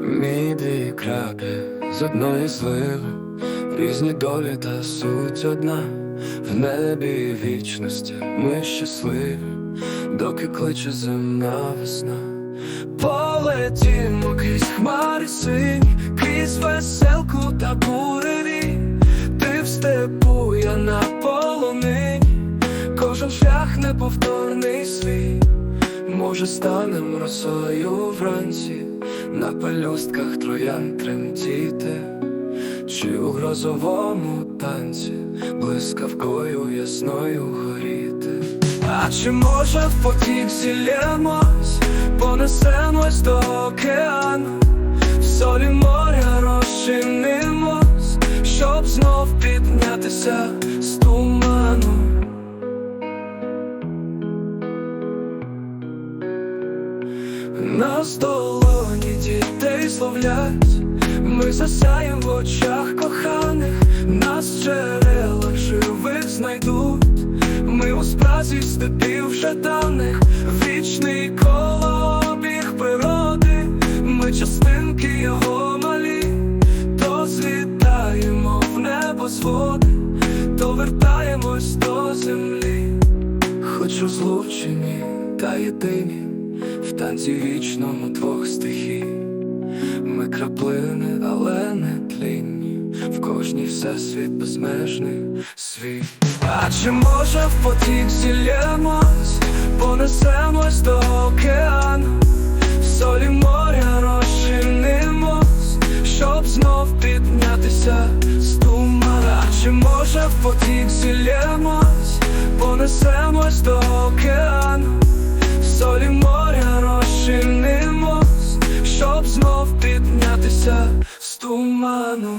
Мій дві краплі з одної сливи, різні долі та суть одна, в небі вічності ми щасливі, доки кличе земна весна. Полетімо крізь хмари синь, крізь веселку та буреві, ти в степу, я на полонині, кожен шлях неповторний свій. Може, станем росою вранці, на пелюстках троян тремтіти, чи у грозовому танці блискавкою ясною горіти. А чи може в потік зілємось, понесемось до океану, в солі моря розчинимось, щоб знов піднятися з туману. На долоні дітей словлять, ми засяєм в очах коханих, нас джерелах живих знайдуть, ми у спразі степів жаданих, вічний колобіг природи, ми частинки його малі, то злітаємо в небо зводи, то вертаємось до землі. Хоч розлучені та єдині танці вічному двох стихій. Ми краплини, але не тлінні, в кожній всесвіт безмежний світ. А чи може в потік зілємось, понесемось до океану, в солі моря розчинимось, щоб знов піднятися з тумана. Чи може в потік зілємось, tu mano.